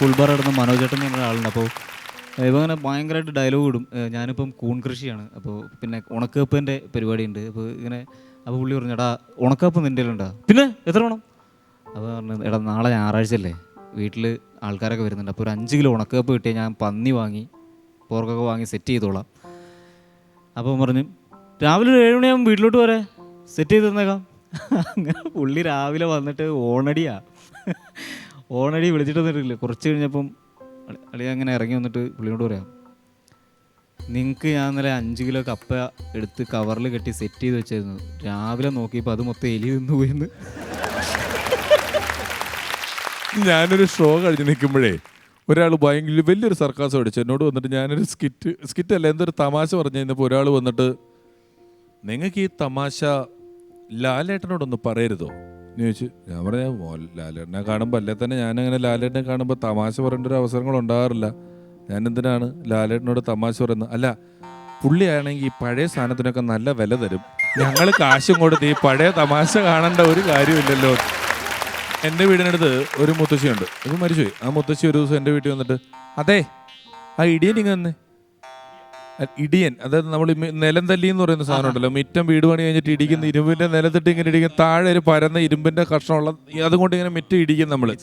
പുൾബാർ ഇടുന്ന മനോജേട്ടൻ എന്ന് പറഞ്ഞ ആളുണ്ട്. അപ്പോൾ ഇവ അങ്ങനെ ഭയങ്കരമായിട്ട് ഡയലോഗ് ഇടും. ഞാനിപ്പം കൂൺ കൃഷിയാണ്. അപ്പോൾ പിന്നെ ഉണക്കപ്പന്റെ പരിപാടിയുണ്ട്. അപ്പോൾ ഇങ്ങനെ അപ്പോൾ പുള്ളി പറഞ്ഞു എടാ ഉണക്കപ്പം നിന്റെ ഉണ്ടോ പിന്നെ എത്ര വേണം? അപ്പോൾ പറഞ്ഞു എടാ നാളെ ഞായറാഴ്ച അല്ലേ വീട്ടിൽ ആൾക്കാരൊക്കെ വരുന്നുണ്ട്. അപ്പോൾ ഒരു അഞ്ച് കിലോ ഉണക്കപ്പ് കിട്ടിയാൽ ഞാൻ പന്നി വാങ്ങി പോർക്കൊക്കെ വാങ്ങി സെറ്റ് ചെയ്തോളാം. അപ്പോൾ പറഞ്ഞു രാവിലെ ഒരു ഏഴുമണിയാകുമ്പോൾ വീട്ടിലോട്ട് വരെ. സെറ്റ് ചെയ്ത് തന്നേക്കാം. അങ്ങനെ പുള്ളി രാവിലെ വന്നിട്ട് ഓണടിയാ. ഓണടി വിളിച്ചിട്ട് വന്നിട്ടില്ല. കുറച്ച് കഴിഞ്ഞപ്പം അളി- അങ്ങനെ ഇറങ്ങി വന്നിട്ട് പുള്ളിയോട് പറയാം നിങ്ങൾക്ക് ഞാൻ ഇന്നലെ അഞ്ച് കിലോ കപ്പ എടുത്ത് കവറിൽ കെട്ടി സെറ്റ് ചെയ്ത് വെച്ചായിരുന്നു. രാവിലെ നോക്കിയപ്പോൾ അത് മൊത്തം എലി നിന്ന് പോയിന്ന്. ഞാനൊരു ഷോ കഴിഞ്ഞ് നിൽക്കുമ്പോഴേ ഒരാൾ ഭയങ്കര വലിയൊരു സർക്കാസം അടിച്ചു എന്നോട് വന്നിട്ട് ഞാനൊരു സ്കിറ്റ് സ്കിറ്റ് അല്ല എന്തൊരു തമാശ പറഞ്ഞു കഴിഞ്ഞപ്പോൾ ഒരാൾ വന്നിട്ട് നിങ്ങൾക്ക് ഈ തമാശ ലാലേട്ടനോടൊന്ന് പറയരുതോ? ചോദിച്ചു. ഞാൻ പറഞ്ഞ ലാലേട്ടനെ കാണുമ്പോൾ അല്ലേ തന്നെ ഞാനങ്ങനെ ലാലേട്ടനെ കാണുമ്പോൾ തമാശ പറയേണ്ട ഒരു അവസരങ്ങൾ ഉണ്ടാകാറില്ല. ഞാൻ എന്തിനാണ് ലാലേട്ടനോട് തമാശ പറയുന്നത്? അല്ല പുള്ളിയാണെങ്കിൽ ഈ പഴയ സാധനത്തിനൊക്കെ നല്ല വില തരും. ഞങ്ങൾ കാശും കൊടുത്ത് ഈ പഴയ തമാശ കാണേണ്ട ഒരു കാര്യമില്ലല്ലോ. എന്റെ വീടിനടുത്ത് ഒരു മുത്തശ്ശിയുണ്ട്. ഇത് മരിച്ചുപോയി. ആ മുത്തശ്ശി ഒരു ദിവസം എന്റെ വീട്ടിൽ വന്നിട്ട് അതെ ആ ഇടിയൻ ഇങ്ങനെ ഇടിയൻ. അതായത് നമ്മൾ നിലം തല്ലി എന്ന് പറയുന്ന സാധനം ഉണ്ടല്ലോ. മിറ്റം വീട് പണി കഴിഞ്ഞിട്ട് ഇടിക്കുന്ന ഇരുമ്പിന്റെ നിലത്തിട്ട് ഇങ്ങനെ ഇടിക്കുന്ന താഴെ ഒരു പരന്ന ഇരുമ്പിന്റെ കഷ്ണമുള്ള അതുകൊണ്ട് ഇങ്ങനെ മിറ്റം ഇടിക്കും നമ്മൾ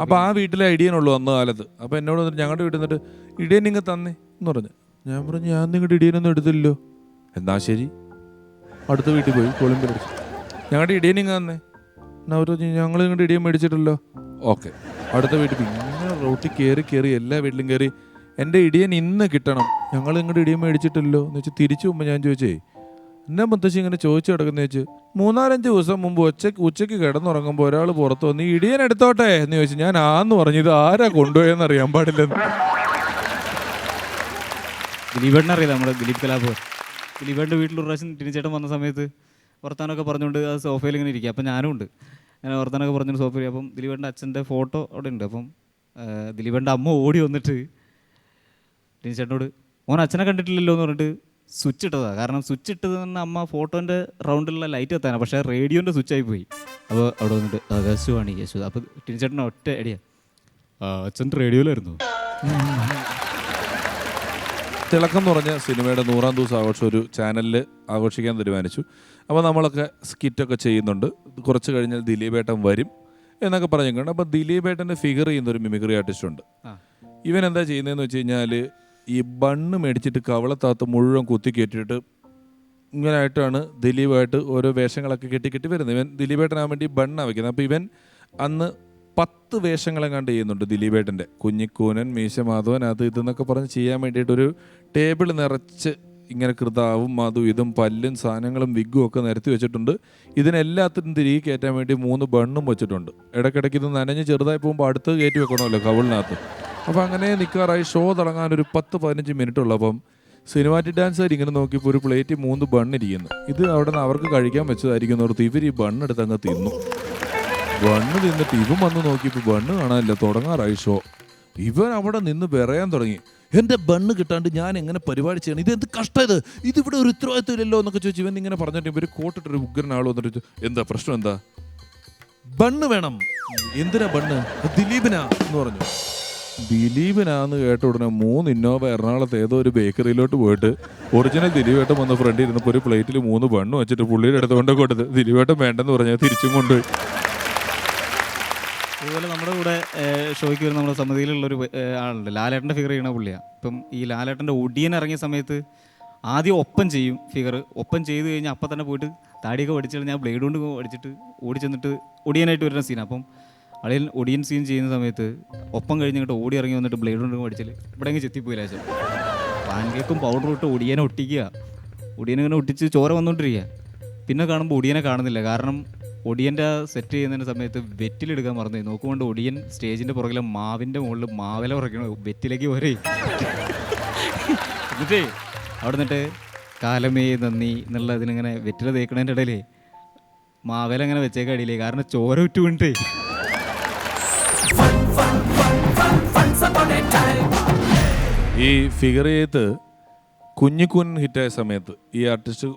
അപ്പൊ ആ വീട്ടിലെ ഇടിയനുള്ളൂ അന്ന് കാലത്ത്. അപ്പൊ എന്നോട് വന്നിട്ട് ഞങ്ങളുടെ വീട്ടിൽ നിന്നിട്ട് ഇടിയൻ ഇങ്ങ് തന്നേ എന്ന് പറഞ്ഞു. ഞാൻ പറഞ്ഞു ഞാൻ നിങ്ങളുടെ ഇടിയനൊന്നും എടുത്തില്ലല്ലോ. എന്നാ ശരി? അടുത്ത വീട്ടിൽ പോയി കൊളുമ്പിലടിച്ചു ഞങ്ങളുടെ ഇടിയൻ ഇങ്ങ് തന്നേ. എന്നാ അവർ ഞങ്ങൾ നിങ്ങളുടെ ഇടിയൻ മേടിച്ചിട്ടല്ലോ. ഓക്കെ. അടുത്ത വീട്ടിൽ പിന്നെ റോട്ടിൽ കയറി കയറി എല്ലാ വീട്ടിലും കയറി എന്റെ ഇടിയൻ ഇന്ന് കിട്ടണം. ഞങ്ങൾ ഇങ്ങോട്ട് ഇടിയും മേടിച്ചിട്ടില്ലല്ലോ എന്ന് വെച്ച് തിരിച്ചു മുമ്പ് ഞാൻ ചോദിച്ചേ എന്നെ മുത്തശ്ശി ഇങ്ങനെ ചോദിച്ചു കിടക്കുന്ന? വെച്ച് മൂന്നാലഞ്ച് ദിവസം മുമ്പ് ഉച്ചയ്ക്ക് ഉച്ചയ്ക്ക് കിടന്നുറങ്ങുമ്പോൾ ഒരാൾ പുറത്ത് വന്ന് ഇടിയൻ എടുത്തോട്ടെ? എന്ന് ചോദിച്ചു ഞാൻ ആന്ന് പറഞ്ഞു ഇത് ആരാ കൊണ്ടുപോയെന്ന് അറിയാൻ പാടില്ലെന്ന്. ദിലീപേട്ടനെ അറിയില്ല നമ്മുടെ ദിലീപ് കലാപ് ദിലീപേട്ടന്റെ വീട്ടിൽ ഒരു പ്രാവശ്യം ടിനിച്ചേട്ടൻ വന്ന സമയത്ത് വർത്താനമൊക്കെ പറഞ്ഞുകൊണ്ട് ആ സോഫയിൽ ഇങ്ങനെ ഇരിക്കുക അപ്പം ഞാനും ഉണ്ട്. ഞാൻ വർത്താനമൊക്കെ പറഞ്ഞുകൊണ്ട് സോഫയിൽ അപ്പം ദിലീപേട്ടന്റെ അച്ഛന്റെ ഫോട്ടോ അവിടെ ഉണ്ട്. അപ്പം ദിലീപേട്ടന്റെ അമ്മ ഓടി വന്നിട്ട് ടിനിച്ചേട്ടനോട് മോൻ അച്ഛനെ കണ്ടിട്ടില്ലല്ലോ എന്ന് പറഞ്ഞിട്ട് സ്വിച്ച് ഇട്ടതാണ് കാരണം സ്വിച്ച് ഇട്ടത് നിന്ന് അമ്മ ഫോട്ടോന്റെ റൗണ്ടിലുള്ള ലൈറ്റ് എത്താനാണ് പക്ഷേ റേഡിയോന്റെ സ്വിച്ച് ആയി പോയി. അപ്പോൾ അവിടെ വന്നിട്ട് ആകാശവാണി യേശു. അപ്പോൾ ടിനിച്ചേട്ടൻ ഒറ്റ അടിയാ അച്ഛൻ റേഡിയോയിലായിരുന്നു. തിളക്കം എന്ന് പറഞ്ഞ സിനിമയുടെ നൂറാം ദിവസം ആഘോഷം ഒരു ചാനലിൽ ആഘോഷിക്കാൻ തീരുമാനിച്ചു. അപ്പോൾ നമ്മളൊക്കെ സ്കിറ്റൊക്കെ ചെയ്യുന്നുണ്ട്. കുറച്ച് കഴിഞ്ഞാൽ ദിലീപേട്ടൻ വരും എന്നൊക്കെ പറഞ്ഞിട്ടുണ്ട്. അപ്പോൾ ദിലീപേട്ടന്റെ ഫിഗർ ചെയ്യുന്ന ഒരു മിമിക്രി ആർട്ടിസ്റ്റ് ഉണ്ട്. ഇവൻ എന്താ ചെയ്യുന്നതെന്ന് വെച്ച് കഴിഞ്ഞാൽ ഈ ബണ്ണ് മേടിച്ചിട്ട് കവളത്താത്ത് മുഴുവൻ കുത്തി കയറ്റിയിട്ട് ഇങ്ങനായിട്ടാണ് ദിലീപായിട്ട് ഓരോ വേഷങ്ങളൊക്കെ കെട്ടി കെട്ടി വരുന്നത്. ഇവൻ ദിലീപേട്ടനാൻ വേണ്ടി ബണ്ണാണ് വെക്കുന്നത്. അപ്പോൾ ഇവൻ അന്ന് പത്ത് വേഷങ്ങളെങ്ങാണ്ട് ചെയ്യുന്നുണ്ട് ദിലീപേട്ടന്റെ. കുഞ്ഞിക്കൂനൻ മീശമാധവൻ അത് ഇതെന്നൊക്കെ പറഞ്ഞ് ചെയ്യാൻ വേണ്ടിയിട്ടൊരു ടേബിൾ നിറച്ച് ഇങ്ങനെ കൃതാവും അതും ഇതും പല്ലും സാധനങ്ങളും വിഗും ഒക്കെ നിരത്തി വെച്ചിട്ടുണ്ട്. ഇതിനെല്ലാത്തിനും തിരികെ കയറ്റാൻ വേണ്ടി മൂന്ന് ബണ്ണും വെച്ചിട്ടുണ്ട്. ഇടയ്ക്കിടയ്ക്ക് ഇത് നനഞ്ഞ് ചെറുതായി പോകുമ്പോൾ അടുത്ത് കയറ്റി വെക്കണമല്ലോ കവിളിനകത്ത്. അപ്പോൾ അങ്ങനെ നിൽക്കാറായി ഷോ തുടങ്ങാൻ ഒരു പത്ത് പതിനഞ്ച് മിനിറ്റ് ഉള്ളപ്പം സിനിമാറ്റിക് ഡാൻസർ ഇങ്ങനെ നോക്കിയപ്പോൾ ഒരു പ്ലേറ്റ് മൂന്ന് ബണ്ണിരിക്കുന്നു ഇത് അവിടെ നിന്ന് അവർക്ക് കഴിക്കാൻ വെച്ചതായിരിക്കും ഓർത്ത് ഇവർ ഈ ബണ്ണെടുത്ത് അങ്ങ് തിന്നു. ബണ്ണ് തിന്നിട്ട് ഇവൻ വന്ന് നോക്കിയപ്പോൾ ബണ്ണ് കാണാനില്ല. തുടങ്ങാറായി ഷോ ഇവൻ അവിടെ നിന്ന് വിറയാൻ തുടങ്ങി. എന്റെ ബണ്ണ് കിട്ടാണ്ട് ഞാൻ എങ്ങനെ പരിപാടി ചെയ്യണം? ഇത് എന്ത് കഷ്ടം ഇത്? ഇതിവിടെ ഒരു ഉത്തരവാദിത്വം ഇല്ലല്ലോ? എന്നൊക്കെ ചോദിച്ചു ഇവൻ ഇങ്ങനെ പറഞ്ഞിട്ട് ഇവർ കോട്ടിട്ടൊരു ഉഗ്രൻ ആൾ വന്നിട്ട് എന്താ പ്രശ്നം എന്താ? ബണ്ണ് വേണം. എന്തിനാ ബണ്ണ് ദിലീപിനാ എന്ന് പറഞ്ഞു. ദിലീപിനാന്ന് കേട്ട ഉടനെ മൂന്ന് ഇന്നോവ എറണാകുളത്ത് ഏതോ ഒരു ബേക്കറിയിലോട്ട് പോയിട്ട് ഒറിജിനൽ ദിലീപേട്ടൻ വന്ന ഫ്രണ്ട് ഇരുന്നപ്പോൾ ഒരു പ്ലേറ്റിൽ മൂന്ന് ബണ്ണ് വെച്ചിട്ട് പുള്ളിയുടെ അടുത്ത് കൊണ്ട് കൊടുത്ത് ദിലീപേട്ടൻ വേണ്ടെന്ന് പറഞ്ഞാൽ തിരിച്ചും കൊണ്ടുപോയി. അതുപോലെ നമ്മുടെ കൂടെ ഷോയ്ക്ക് വരുന്ന നമ്മുടെ സമിതിയിലുള്ള ഒരു ആളുണ്ട്. ലാലേട്ടന്റെ ഫിഗർ ചെയ്യണ പുള്ളിയാണ് ഇപ്പം ഈ ലാലേട്ടന്റെ ഒടിയൻ ഇറങ്ങിയ സമയത്ത് ആദ്യം ഒപ്പം ചെയ്യും ഫിഗർ ഒപ്പം ചെയ്ത് കഴിഞ്ഞാൽ അപ്പം തന്നെ പോയിട്ട് താടിയൊക്കെ പഠിച്ചു ഞാൻ ബ്ലേഡ് കൊണ്ട് പഠിച്ചിട്ട് ഓടി ചെന്നിട്ട് ഒടിയനായിട്ട് വരുന്ന സീനാണ് അപ്പം അളിയൻ ഒടിയൻ സീൻ ചെയ്യുന്ന സമയത്ത് ഒപ്പം കഴിഞ്ഞിട്ട് ഓടി ഇറങ്ങി വന്നിട്ട് ബ്ലേഡ് കൊണ്ട് അടിച്ചാൽ ഇവിടെ അങ്ങ് ചെത്തിപ്പോയില്ല ലാശം പാൻകേക്കും പൗഡറും ഇട്ട് ഒടിയനെ ഒട്ടിക്കുക. ഒടിയനെ ഒട്ടിച്ച് ചോര വന്നുകൊണ്ടിരിക്കുക പിന്നെ കാണുമ്പോൾ ഒടിയനെ കാണുന്നില്ല. കാരണം ഒടിയന്റെ സെറ്റ് ചെയ്യുന്നതിന്റെ സമയത്ത് വെറ്റിലെടുക്കാൻ മറന്നു നോക്കുകൊണ്ട് ഒടിയൻ സ്റ്റേജിന്റെ പുറകിലെ മാവിന്റെ മുകളിൽ മാവില പുറക്കണം വെറ്റിലേക്ക് പോരേ. എന്നിട്ടേ അവിടെ നിന്നിട്ട് കാലമേ നന്ദി എന്നുള്ള ഇതിലിങ്ങനെ വെറ്റില തേക്കണതിന്റെ ഇടയിലേ മാവേല അങ്ങനെ വെച്ചേക്കടിയില്ലേ കാരണം ചോര വിട്ടു ഈ ഫിഗർ ചെയ്ത് കുഞ്ഞിക്കുൻ ഹിറ്റായ സമയത്ത് ഈ ആർട്ടിസ്റ്റ്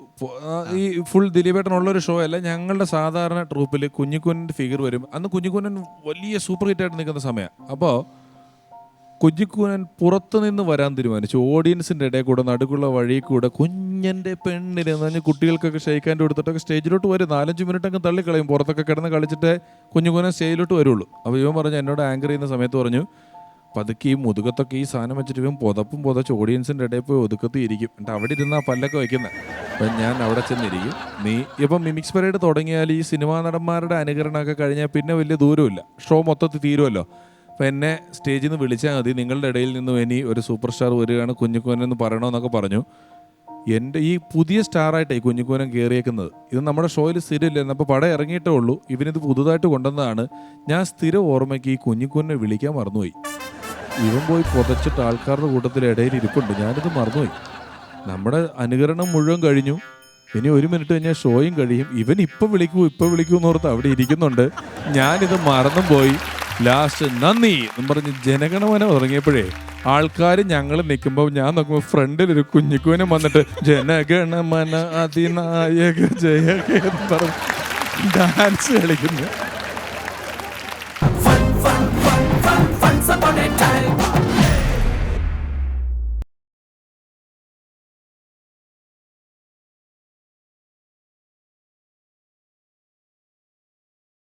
ഈ ഫുൾ ദിലീപേട്ടനുള്ളൊരു ഷോ അല്ല ഞങ്ങളുടെ സാധാരണ ട്രൂപ്പിൽ കുഞ്ഞിക്കുന്നിന്റെ ഫിഗർ വരും. അന്ന് കുഞ്ഞിക്കുനൻ വലിയ സൂപ്പർ ഹിറ്റായിട്ട് നിൽക്കുന്ന സമയം. അപ്പോൾ കുഞ്ഞിക്കുനൻ പുറത്തു നിന്ന് വരാൻ തീരുമാനിച്ചു. ഓഡിയൻസിന്റെ ഇടയിൽ കൂടെ നടുക്കുള്ള വഴി കൂടെ കുഞ്ഞന്റെ പെണ്ണിൽ എന്ന് കുട്ടികൾക്കൊക്കെ ഷെയ്ക്കാന്റെ കൊടുത്തിട്ടൊക്കെ സ്റ്റേജിലോട്ട് വരും. നാലഞ്ച് മിനിറ്റ് അങ്ങ് തള്ളിക്കളയും. പുറത്തൊക്കെ കിടന്ന് കളിച്ചിട്ട് കുഞ്ഞുകൂനൻ സ്റ്റേജിലോട്ട് വരുള്ളൂ. അപ്പോൾ ഇവൻ പറഞ്ഞു എന്നോട് ആങ്കർ ചെയ്യുന്ന സമയത്ത് പറഞ്ഞു പതുക്കെ ഈ മുതുകത്തൊക്കെ ഈ സാധനം വെച്ചിട്ട് ഇവൻ പുതപ്പും പുതച്ച് ഓഡിയൻസിന്റെ ഇടയിൽ പോയി ഒതുക്കത്തി ഇരിക്കും എന്നിട്ട് അവിടെ ഇരുന്ന് ആ പല്ലൊക്കെ വയ്ക്കുന്നത് അപ്പം ഞാൻ അവിടെ ചെന്നിരിക്കും. നീ ഇപ്പം മിമിക്സ് പരേഡ് തുടങ്ങിയാൽ ഈ സിനിമാ നടന്മാരുടെ അനുകരണമൊക്കെ കഴിഞ്ഞാൽ പിന്നെ വലിയ ദൂരമില്ല ഷോ മൊത്തത്തിൽ തീരുമല്ലോ അപ്പം എന്നെ സ്റ്റേജിൽ നിന്ന് വിളിച്ചാൽ മതി. നിങ്ങളുടെ ഇടയിൽ നിന്നും ഇനി ഒരു സൂപ്പർ സ്റ്റാർ വരികയാണ് കുഞ്ഞുക്കോനെന്ന് പറയണമെന്നൊക്കെ പറഞ്ഞു. എന്റെ ഈ പുതിയ സ്റ്റാറായിട്ടേ കുഞ്ഞിക്കോനം കയറിയേക്കുന്നത്. ഇത് നമ്മുടെ ഷോയിൽ സ്ഥിരമില്ലായിരുന്നു അപ്പോൾ പടം ഇറങ്ങിയിട്ടേ ഉള്ളൂ. ഇവനിത് പുതുതായിട്ട് കൊണ്ടുവന്നതാണ്. ഞാൻ സ്ഥിര ഓർമ്മയ്ക്ക് ഈ കുഞ്ഞിക്കോനെ വിളിക്കാൻ മറന്നുപോയി. ഇവൻ പോയി പുതച്ചിട്ട് ആൾക്കാരുടെ കൂട്ടത്തിൽ ഇടയിൽ ഇരിപ്പുണ്ട്. ഞാനിത് മറന്നുപോയി. നമ്മുടെ അനുകരണം മുഴുവൻ കഴിഞ്ഞു. ഇനി ഒരു മിനിറ്റ് കഴിഞ്ഞാൽ ഷോയും കഴിയും. ഇവൻ ഇപ്പം വിളിക്കൂ ഇപ്പം വിളിക്കൂ എന്ന് ഓർത്ത് അവിടെ ഇരിക്കുന്നുണ്ട്. ഞാനിത് മറന്നും പോയി ലാസ്റ്റ് നന്ദി എന്ന് പറഞ്ഞ് ജനഗണമന തുടങ്ങിയപ്പോഴേ ആൾക്കാർ ഞങ്ങൾ നിൽക്കുമ്പോൾ ഞാൻ നോക്കുമ്പോൾ ഫ്രണ്ടിൽ ഒരു കുഞ്ഞിക്കുവനും വന്നിട്ട് ജനഗണമന അതിനായക ജയ ഹേ" എന്ന് പറഞ്ഞ് ഡാൻസ് കളിക്കുന്നു.